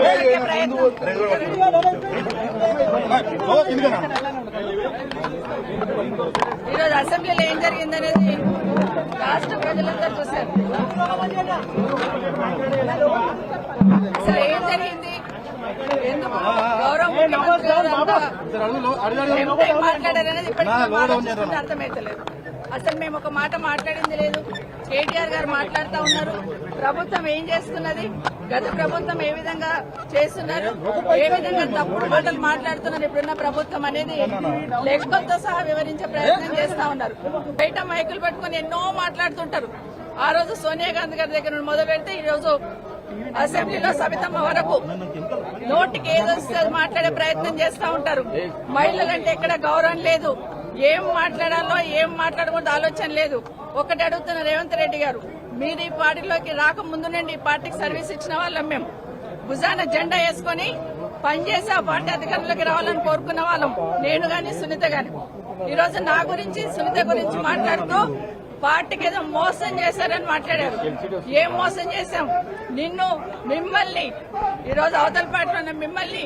ఊరికే ప్రయత్నం ఈరోజు అసెంబ్లీలో ఏం జరిగిందనేది రాష్ట్ర ప్రజలందరూ చూశారు. అసలు ఏం జరిగింది? ఎందుకు గౌరవ ముఖ్యమంత్రి గారు అంతా ఎంపై మాట్లాడారనేది ఇప్పటికీ ఆలోచిస్తుంటే అర్థమైతలేదు అసలు మేము ఒక మాట మాట్లాడింది లేదు. కేటీఆర్ గారు మాట్లాడుతూ ఉన్నారు. ప్రభుత్వం ఏం చేస్తున్నది? గత ప్రభుత్వం ఏ విధంగా చేస్తున్నారు? ఏ విధంగా తప్పుడు మాటలు మాట్లాడుతున్నారు? ఇప్పుడున్న ప్రభుత్వం అనేది లెక్కలతో సహా వివరించే ప్రయత్నం చేస్తా ఉన్నారు. బయట మైకులు పట్టుకుని ఎన్నో మాట్లాడుతుంటారు. ఆ రోజు సోనియా గాంధీ గారి దగ్గర నుండి మొదలు పెడితే ఈ రోజు అసెంబ్లీలో సబితమ్మ వరకు నోటికి ఏదొస్తే అది మాట్లాడే ప్రయత్నం చేస్తా ఉంటారు. మహిళలంటే ఎక్కడ గౌరవం లేదు. ఏం మాట్లాడాలో ఏం మాట్లాడకూడదు ఆలోచన లేదు. ఒకటి అడుగుతున్న రేవంత్ రెడ్డి గారు మీరు ఈ పార్టీలోకి రాకముందు నుండి ఈ పార్టీకి సర్వీస్ ఇచ్చిన వాళ్ళం మేము. భుజాన జెండా వేసుకొని పనిచేసి ఆ పార్టీ అధికారంలోకి రావాలని కోరుకున్న వాళ్ళం. నేను గాని సునీత గాని. ఈ రోజు నా గురించి సునీత గురించి మాట్లాడుతూ పార్టీకి ఏదో మోసం చేశారని మాట్లాడారు. ఏం మోసం చేశాం? నిన్ను మిమ్మల్ని ఈరోజు అవతల పార్టీలో ఉన్న మిమ్మల్ని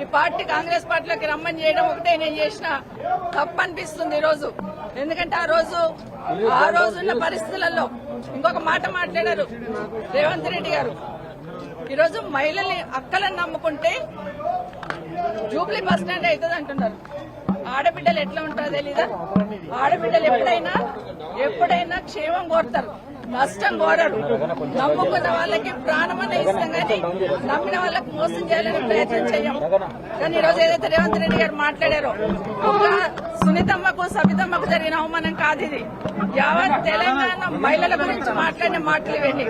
ఈ పార్టీ కాంగ్రెస్ పార్టీలోకి రమ్మని చేయడం ఒకటే నేను చేసిన తప్పు అనిపిస్తుంది ఎందుకంటే ఆ రోజు ఆ రోజున్న పరిస్థితులలో ఇంకొక మాట మాట్లాడారు రేవంత్ రెడ్డి గారు. ఈరోజు మహిళల్ని అక్కలను నమ్ముకుంటే జూబ్లీ బస్ స్టాండ్ అవుతుంది అంటున్నారు. ఆడబిడ్డలు ఎట్లా ఉంటారో తెలీదా? ఆడబిడ్డలు ఎప్పుడైనా ఎప్పుడైనా క్షేమం కోరుతారు. నష్టం కోరరు. నమ్ముకున్న వాళ్ళకి ప్రాణమన్న ఇస్తాం కానీ నమ్మిన వాళ్ళకి మోసం చేయాలని ప్రయత్నం చేయం. కానీ ఈరోజు ఏదైతే రేవంత్ రెడ్డి గారు మాట్లాడారో ఒక సునీతమ్మకు సబితమ్మకు జరిగిన అవమానం కాదు ఇది. యావత్ తెలంగాణ మహిళల గురించి మాట్లాడిన మాటలు ఇవన్నీ.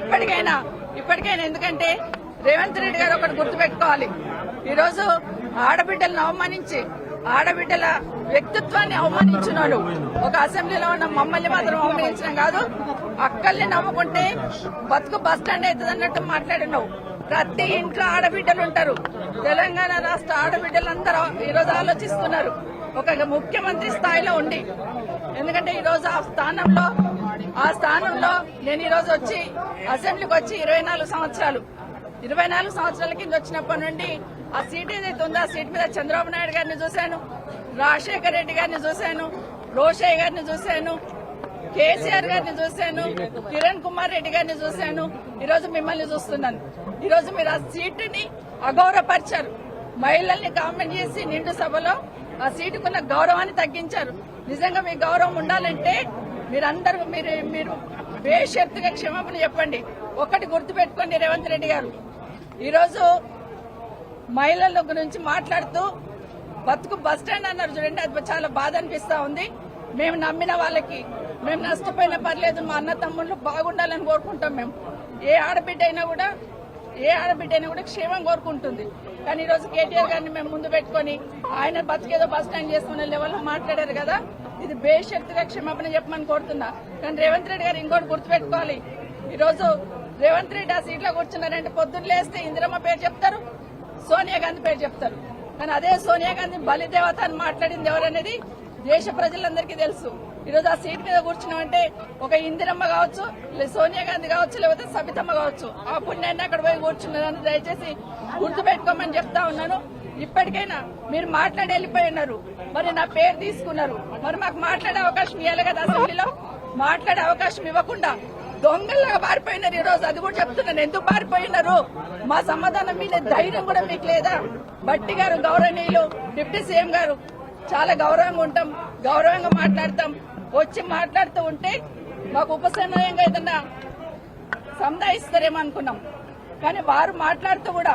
ఇప్పటికైనా ఇప్పటికైనా ఎందుకంటే రేవంత్ రెడ్డి గారు ఒకటి గుర్తుపెట్టుకోవాలి. ఈరోజు ఆడబిడ్డలను అవమానించి ఆడబిడ్డల వ్యక్తిత్వాన్ని అవమానించినాడు. ఒక అసెంబ్లీలో ఉన్న మమ్మల్ని మాత్రం అవమానించడం కాదు. అక్కల్ని నమ్ముకుంటే బతుకు బస్ స్టాండ్ అవుతుంది అన్నట్టు మాట్లాడినావు. ప్రతి ఇంట్లో ఆడబిడ్డలు ఉంటారు. తెలంగాణ రాష్ట్ర ఆడబిడ్డలందరూ ఈరోజు ఆలోచిస్తున్నారు. ఒక ముఖ్యమంత్రి స్థాయిలో ఉండి. ఎందుకంటే ఈరోజు ఆ స్థానంలో ఆ స్థానంలో నేను ఈరోజు వచ్చి అసెంబ్లీకి వచ్చి ఇరవై నాలుగు సంవత్సరాలు. ఇరవై నాలుగు సంవత్సరాల కింద వచ్చినప్పటి నుండి ఆ సీట్ ఏదైతే ఉందో ఆ సీట్ మీద చంద్రబాబు నాయుడు గారిని చూశాను రాజశేఖర రెడ్డి గారిని చూశాను రోషయ్య గారిని చూశాను కేసీఆర్ గారిని చూశాను కిరణ్ కుమార్ రెడ్డి గారిని చూశాను. ఈ రోజు మిమ్మల్ని చూస్తున్నాను. ఈ రోజు మీరు ఆ సీటుని అగౌరవపరిచారు. మహిళల్ని కామెంట్ చేసి నిండు సభలో ఆ సీటుకున్న గౌరవాన్ని తగ్గించారు. నిజంగా మీ గౌరవం ఉండాలంటే మీరందరూ మీరు మీరు బేషరతుగా క్షమాపణ చెప్పండి. ఒకటి గుర్తుపెట్టుకోండి రేవంత్ రెడ్డి గారు. ఈరోజు మహిళల గురించి మాట్లాడుతూ బతుకు బస్ స్టాండ్ అన్నారు చూడండి అది చాలా బాధ అనిపిస్తా ఉంది. మేము నమ్మిన వాళ్ళకి మేము నష్టపోయినా పర్లేదు మా అన్న తమ్ముళ్ళు బాగుండాలని కోరుకుంటాం మేము. ఏ ఆడబిడ్డ అయినా కూడా ఏ ఆడబిడ్డ అయినా కూడా క్షేమం కోరుకుంటుంది. కానీ ఈరోజు కేటీఆర్ గారిని మేము ముందు పెట్టుకొని ఆయన బతికేదో బస్ స్టాండ్ చేసుకునే లెవెల్లో మాట్లాడారు కదా ఇది బేషరతుగా క్షమాపణ చెప్పమని కోరుతున్నా. కానీ రేవంత్ రెడ్డి గారు ఇంకోటి గుర్తుపెట్టుకోవాలి. ఈరోజు రేవంత్ రెడ్డి ఆ సీట్లో కూర్చున్నారంటే పొద్దున్న లేస్తే ఇందిరమ్మ పేరు చెప్తారు సోనియా గాంధీ పేరు చెప్తారు. కానీ అదే సోనియా గాంధీ బలిదేవత అని మాట్లాడింది ఎవరనేది దేశ ప్రజలందరికీ తెలుసు. ఈరోజు ఆ సీట్ మీద కూర్చున్నామంటే ఒక ఇందిరమ్మ కావచ్చు లేదా సోనియా గాంధీ కావచ్చు లేకపోతే సబితమ్మ కావచ్చు. ఆ పుణ్యాన్ని అక్కడ పోయి కూర్చున్నాను. దయచేసి గుర్తుపెట్టుకోమని చెప్తా ఉన్నాను. ఇప్పటికైనా మీరు మాట్లాడి వెళ్ళిపోయి ఉన్నారు. మరి నా పేరు తీసుకున్నారు. మరి మాకు మాట్లాడే అవకాశం ఇవ్వాలి కదా అసెంబ్లీలో? మాట్లాడే అవకాశం ఇవ్వకుండా దొంగల్లాగా పారిపోయినారు ఈ రోజు అది కూడా చెప్తున్నాను. ఎందుకు పారిపోయినారు? మా సమాధానం మీద ధైర్యం కూడా మీకు లేదా? బట్టి గారు గౌరవనీయులు డిప్యూటీ సీఎం గారు చాలా గౌరవంగా ఉంటాం గౌరవంగా మాట్లాడతాం. వచ్చి మాట్లాడుతూ ఉంటే మాకు ఉపసమయంగా ఏదన్నా సంధాయిస్తారేమో అనుకున్నాం. కానీ వారు మాట్లాడుతూ కూడా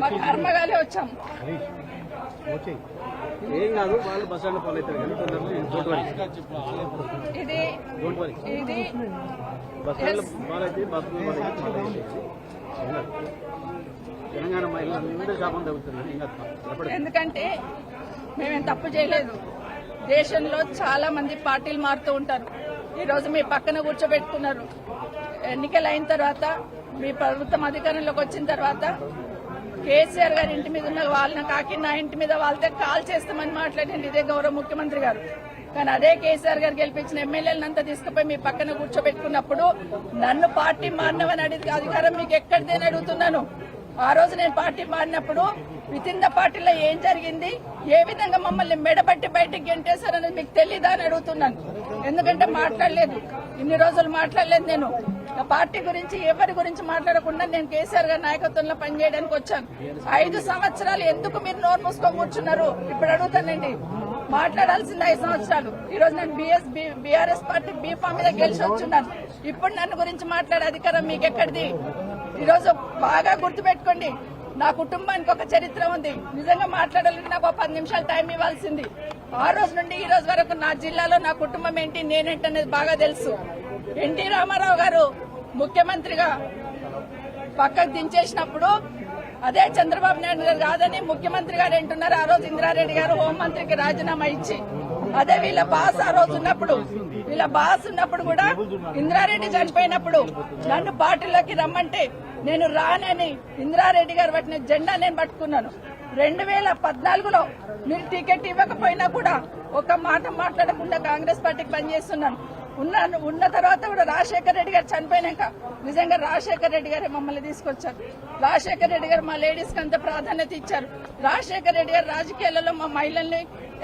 మా కర్మగాలే వచ్చాం. ఏం కాదు వాళ్ళు బస్ స్టాండ్ అవుతారు కానీ తొందరగా ఇది ఇది బస్ స్టాండ్ బాలైతే బస్సు బాలైతే తెలంగాణ శాపం ఎప్పటి ఎందుకంటే మేమేం తప్పు చేయలేదు. దేశంలో చాలా మంది పార్టీలు మారుతూ ఉంటారు. ఈ రోజు మీ పక్కన కూర్చోబెట్టుకున్నారు. ఎన్నికలు అయిన తర్వాత మీ ప్రభుత్వం అధికారంలోకి వచ్చిన తర్వాత కేసీఆర్ గారి ఇంటి మీద ఉన్న వాళ్ళని కాకి నా ఇంటి మీద వాళ్ళతో కాల్ చేస్తామని మాట్లాడండి ఇదే గౌరవ ముఖ్యమంత్రి గారు. కానీ అదే కేసీఆర్ గారు గెలిపించిన ఎమ్మెల్యేలంతా తీసుకుపోయి మీ పక్కన కూర్చోబెట్టుకున్నప్పుడు నన్ను పార్టీ మారినవని అడిగి అధికారం మీకు ఎక్కడిదేని అడుగుతున్నాను. ఆ రోజు నేను పార్టీ మారినప్పుడు విత్ ఇన్ ద పార్టీలో ఏం జరిగింది? ఏ విధంగా మమ్మల్ని మెడబట్టి బయటికి గెంటేశారని మీకు తెలీదా అని అడుగుతున్నాను. ఎందుకంటే మాట్లాడలేదు. ఇన్ని రోజులు మాట్లాడలేదు నేను. పార్టీ గురించి ఎవరి గురించి మాట్లాడకుండా నేను కేసీఆర్ గారి నాయకత్వంలో పనిచేయడానికి వచ్చాను. ఐదు సంవత్సరాలు ఎందుకు మీరు నోరు మూసుకొని కూర్చున్నారు? ఇప్పుడు అడుగుతానండి. మాట్లాడాల్సింది ఐదు సంవత్సరాలు. ఈ రోజు నేను బిఎస్ బీఆర్ఎస్ పార్టీ బీఫామ్ మీద గెలిచి వచ్చున్నాను. ఇప్పుడు నన్ను గురించి మాట్లాడే అధికారం మీకు ఎక్కడిది బాగా గుర్తుపెట్టుకోండి. నా కుటుంబానికి ఒక చరిత్ర ఉంది. నిజంగా మాట్లాడాలంటే నాకు ఒక పది నిమిషాలు టైం ఇవ్వాల్సింది. ఆ రోజు నుండి ఈ రోజు వరకు నా జిల్లాలో నా కుటుంబం ఏంటి నేనేంటి అనేది బాగా తెలుసు. ఎన్టీ రామారావు గారు ముఖ్యమంత్రిగా పక్కకు దించేసినప్పుడు అదే చంద్రబాబు నాయుడు గారు కాదని ముఖ్యమంత్రి గారు ఏంటున్నారు ఆ రోజు ఇందిరారెడ్డి గారు హోంమంత్రికి రాజీనామా ఇచ్చి అదే వీళ్ళ బాస్ ఆ రోజు ఉన్నప్పుడు వీళ్ళ బాస్ ఉన్నప్పుడు కూడా ఇందిరారెడ్డి చనిపోయినప్పుడు నన్ను పార్టీలోకి రమ్మంటే నేను రానని ఇందిరారెడ్డి గారు పట్టిన జెండా నేను పట్టుకున్నాను. రెండు వేల పద్నాలుగులో మీరు టికెట్ ఇవ్వకపోయినా కూడా ఒక మాట మాట్లాడకుండా కాంగ్రెస్ పార్టీకి పనిచేస్తున్నాను. ఉన్నాను ఉన్న తర్వాత కూడా రాజశేఖర రెడ్డి గారు చనిపోయినాక నిజంగా రాజశేఖర రెడ్డి గారే మమ్మల్ని తీసుకొచ్చారు. రాజశేఖర రెడ్డి గారు మా లేడీస్కి అంత ప్రాధాన్యత ఇచ్చారు. రాజశేఖర రెడ్డి గారు రాజకీయాలలో మా మహిళల్ని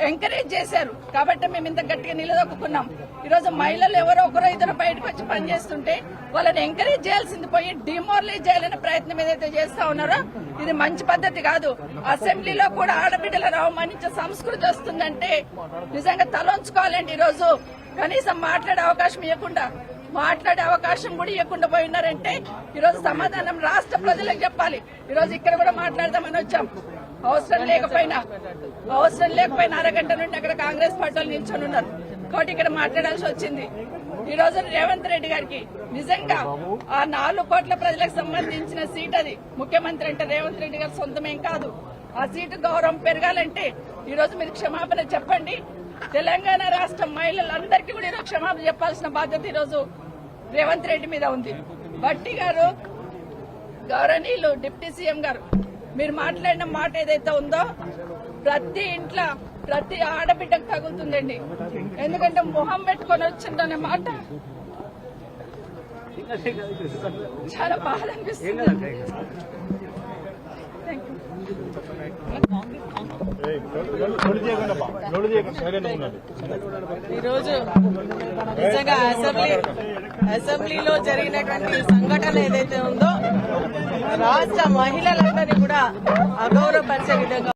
ఎంకరేజ్ చేశారు. కాబట్టి మేము ఇంత గట్టిగా నిలదొక్కున్నాం. ఈ రోజు మహిళలు ఎవరో ఒకరో ఇద్దరు బయటకు వచ్చి పనిచేస్తుంటే వాళ్ళని ఎంకరేజ్ చేయాల్సింది పోయి డిమోరలైజ్ చేయాలనే ప్రయత్నం ఏదైతే చేస్తా ఉన్నారో ఇది మంచి పద్ధతి కాదు. అసెంబ్లీలో కూడా ఆడబిడ్డలను అవమానించే సంస్కృతి వస్తుందంటే నిజంగా తలంచుకోవాలండి ఈ రోజు కనీసం మాట్లాడే అవకాశం ఇవ్వకుండా మాట్లాడే అవకాశం కూడా ఇవ్వకుండా పోయినారంటే ఈ రోజు సమాధానం రాష్ట్ర ప్రజలకు చెప్పాలి. ఈ రోజు ఇక్కడ కూడా మాట్లాడదామని వచ్చాం. అవసరం లేకపోయినా అవసరం లేకపోయినా అరగంట నుండి అక్కడ కాంగ్రెస్ పార్టీ నిల్చొని ఉన్నారు కాబట్టి ఇక్కడ మాట్లాడాల్సి వచ్చింది. ఈ రోజు రేవంత్ రెడ్డి గారికి నిజంగా ఆ నాలుగు కోట్ల ప్రజలకు సంబంధించిన సీట్ అది. ముఖ్యమంత్రి అంటే రేవంత్ రెడ్డి గారి సొంతమేం కాదు. ఆ సీటు గౌరవం పెరగాలంటే ఈ రోజు మీరు క్షమాపణ చెప్పండి. తెలంగాణ రాష్ట్ర మహిళలందరికీ కూడా ఈరోజు క్షమాపణ చెప్పాల్సిన బాధ్యత ఈరోజు రేవంత్ రెడ్డి మీద ఉంది. బట్టి గారు గౌరవనీయులు డిప్యూటీ సీఎం గారు మీరు మాట్లాడిన మాట ఏదైతే ఉందో ప్రతి ఇంట్లో ప్రతి ఆడబిడ్డకు తగులుతుందండి. ఎందుకంటే మొహం పెట్టుకొని వచ్చిందనే మాట చాలా బాధ అనిపిస్తుంది. ఈరోజు నిజంగా అసెంబ్లీ అసెంబ్లీలో జరిగినటువంటి సంఘటన ఏదైతే ఉందో రాష్ట్ర మహిళలందరినీ కూడా అగౌరవపరిచే విధంగా